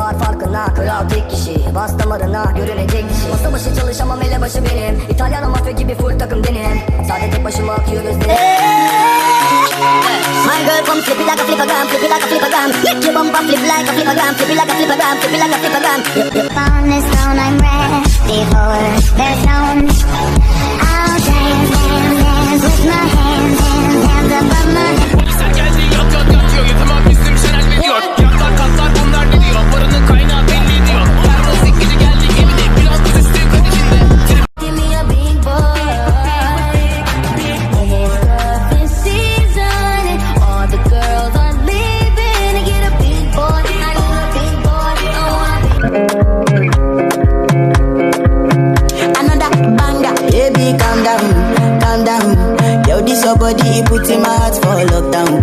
var farkına. Kral tek kişi bas damarına görünecek kişi. Masa başı çalışamam ele başı benim. İtalyan mafya gibi full takım benim. Sade tek başıma akıyor gözlerim. My girl come flip it like a flippergram, flip it like a flippergram Make your bumper flip like a flippergram, flip it like a flippergram, flip it like a flippergram Yep, yep. On this throne I'm ready for There's no Your body, in my heart for lockdown.